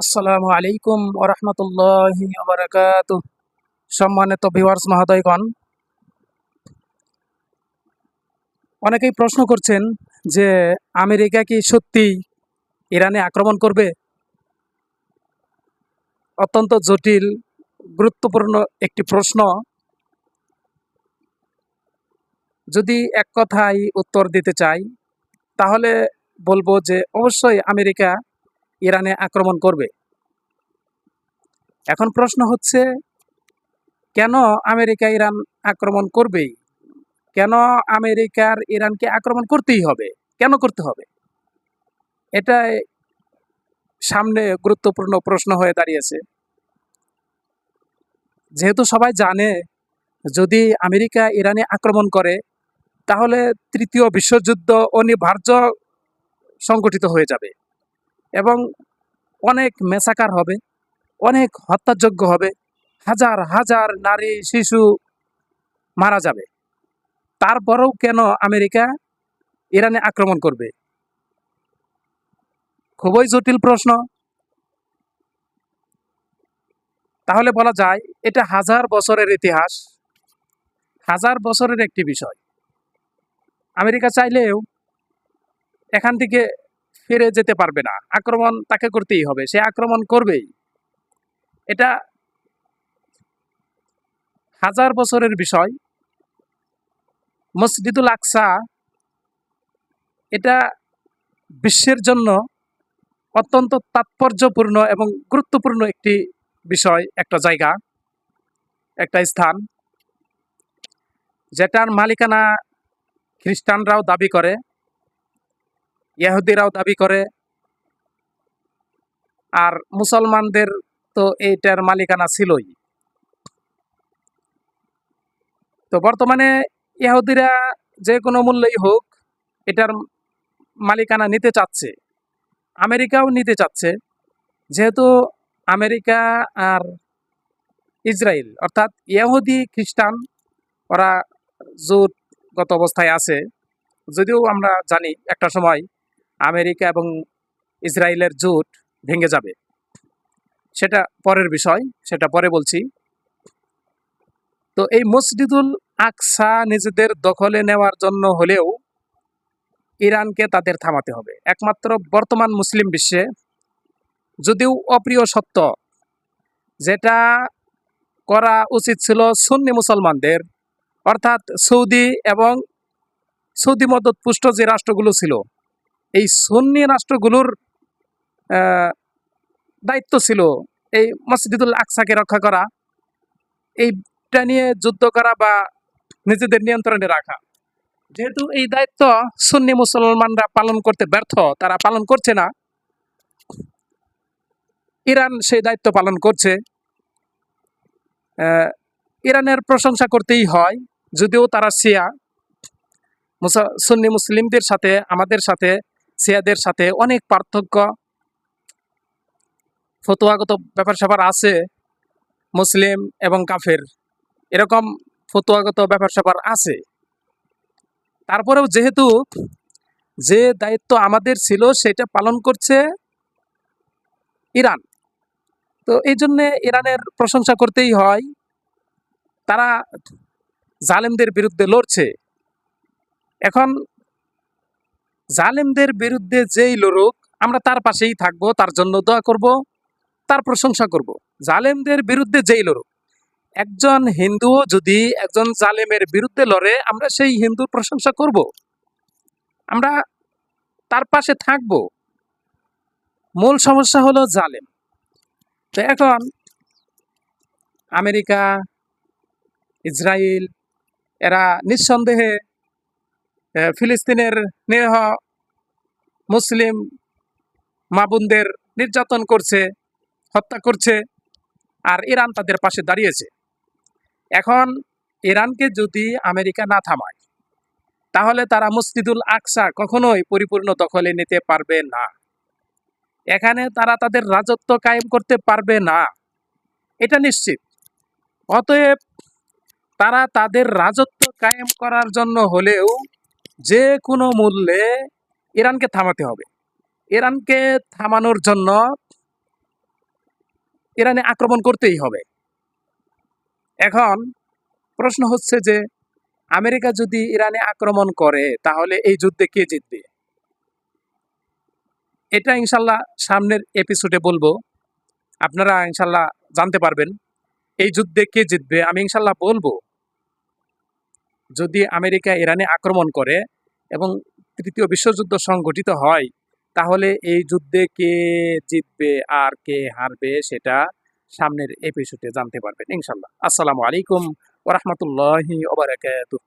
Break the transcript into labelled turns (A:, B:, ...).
A: আসসালামু আলাইকুম ওরহমতুল্লাহি ওবরাকাত সম্মানিত ভিউয়ার্স মহোদয়গণ, অনেকেই প্রশ্ন করছেন যে আমেরিকা কি সত্যি ইরানে আক্রমণ করবে? অত্যন্ত জটিল, গুরুত্বপূর্ণ একটি প্রশ্ন। যদি এক কথায় উত্তর দিতে চাই, তাহলে বলব যে অবশ্যই আমেরিকা ইরানে আক্রমণ করবে? এখন প্রশ্ন হচ্ছে, কেন আমেরিকা ইরান আক্রমণ করবেই? কেন আমেরিকার ইরানকে আক্রমণ করতেই হবে? কেন করতে হবে? এটাই সামনে গুরুত্বপূর্ণ প্রশ্ন হয়ে দাঁড়িয়েছে। যেহেতু সবাই জানে, যদি আমেরিকা ইরানে আক্রমণ করে, তাহলে তৃতীয় বিশ্বযুদ্ধ অনিবার্য সংগঠিত হয়ে যাবে। এবং অনেক মেসাকার হবে, অনেক হত্যাযোগ্য হবে, হাজার হাজার নারী, শিশু মারা যাবে। তারপরেও কেন আমেরিকা ইরানে আক্রমণ করবে? খুবই জটিল প্রশ্ন। তাহলে বলা যায়, এটা হাজার বছরের ইতিহাস, হাজার বছরের একটি বিষয়। আমেরিকা চাইলেও এখান থেকে ফিরে যেতে পারবে না। আক্রমণ তাকে করতেই হবে, সে আক্রমণ করবেই। এটা হাজার বছরের বিষয়। মসজিদুল আকসা এটা বিশ্বের জন্য অত্যন্ত তাৎপর্যপূর্ণ এবং গুরুত্বপূর্ণ একটি বিষয়, একটা জায়গা, একটা স্থান, যেটার মালিকানা খ্রিস্টানরাও দাবি করে। ইহুদিরাও দাবি করে। আর মুসলমানদের তো এইটার মালিকানা ছিলই। তো বর্তমানে ইয়াহুদিরা যে কোনো মূল্যই হোক এটার মালিকানা নিতে চাচ্ছে। আমেরিকাও নিতে চাচ্ছে। যেহেতু আমেরিকা আর ইসরায়েল অর্থাৎ ইয়াহুদি খ্রিস্টান, ওরা জোটগত অবস্থায় আছে। যদিও আমরা জানি একটা সময় আমেরিকা এবং ইসরায়েলের জোট ভেঙে যাবে। সেটা পরের বিষয়, সেটা পরে বলছি। তো এই মসজিদুল আকসা নিজেদের দখলে নেওয়ার জন্য হলেও ইরানকে তাদের থামাতে হবে। একমাত্র বর্তমান মুসলিম বিশ্বে যদিও অপ্রিয় সত্য, যেটা করা উচিত ছিল সুন্নি মুসলমানদের, অর্থাৎ সৌদি এবং সৌদি মদতপুষ্ট যে রাষ্ট্রগুলো ছিল এই সুন্নি রাষ্ট্রগুলোর দায়িত্ব ছিল এই মসজিদুল আকসাকে রক্ষা করা, এইটা নিয়ে যুদ্ধ করা বা নিজেদের নিয়ন্ত্রণে রাখা। যেহেতু এই দায়িত্ব সুন্নি মুসলমানরা পালন করতে ব্যর্থ, তারা পালন করছে না। ইরান সেই দায়িত্ব পালন করছে। ইরানের প্রশংসা করতেই হয়, যদিও তারা শিয়া। সুন্নি মুসলিমদের সাথে, আমাদের সাথে শিয়াদের সাথে অনেক পার্থক্য। ফতুয়াগত ব্যাপার স্যাপার আছে, মুসলিম এবং কাফের। এরকম ফতুয়াগত ব্যাপার স্যাপার আছে। তারপরেও যেহেতু যে দায়িত্ব আমাদের ছিল সেটা পালন করছে ইরান। তো এই জন্যে ইরানের প্রশংসা করতেই হয়, তারা জালেমদের বিরুদ্ধে লড়ছে। এখন জালেমদের বিরুদ্ধে যেই লড়ুক, আমরা তার পাশেই থাকব, তার জন্য দোয়া করব, তার প্রশংসা করব। জালেমদের বিরুদ্ধে যেই লড়ুক। একজন হিন্দুও যদি একজন জালেমের বিরুদ্ধে লড়ে, আমরা সেই হিন্দুর প্রশংসা করব। আমরা তার পাশে থাকব। মূল সমস্যা হলো জালেম। তো এখন আমেরিকা ইসরায়েল এরা নিঃসন্দেহে ফিলিস্তিনের নিরহ মুসলিম মাবুনদের নির্যাতন করছে, হত্যা করছে আর ইরান তাদের পাশে দাঁড়িয়েছে। এখন ইরানকে যদি আমেরিকা না থামায়, তাহলে তারা মসজিদুল আকসা কখনোই পরিপূর্ণ দখলে নিতে পারবে না। এখানে তারা তাদের রাজত্ব কায়েম করতে পারবে না। এটা নিশ্চিত। অতএব তারা তাদের রাজত্ব কায়েম করার জন্য হলেও যে কোনো মূল্যে ইরানকে থামাতে হবে। ইরানকে থামানোর জন্য ইরানে আক্রমণ করতেই হবে। এখন প্রশ্ন হচ্ছে যে, আমেরিকা যদি ইরানে আক্রমণ করে, তাহলে এই যুদ্ধে কে জিতবে? এটা ইনশাল্লাহ সামনের এপিসোডে বলব। আপনারা ইনশাল্লাহ জানতে পারবেন, এই যুদ্ধে কে জিতবে? আমি ইনশাল্লাহ বলব যদি আমেরিকা ইরানে আক্রমণ করে এবং তৃতীয় বিশ্বযুদ্ধ সংঘটিত হয়, তাহলে এই যুদ্ধে কে জিতবে আর কে হারবে সেটা সামনের এপিসোডে জানতে পারবেন ইনশাল্লাহ আসসালামু আলাইকুম ওরহমতুল্লাহি ওবরাকাতুহ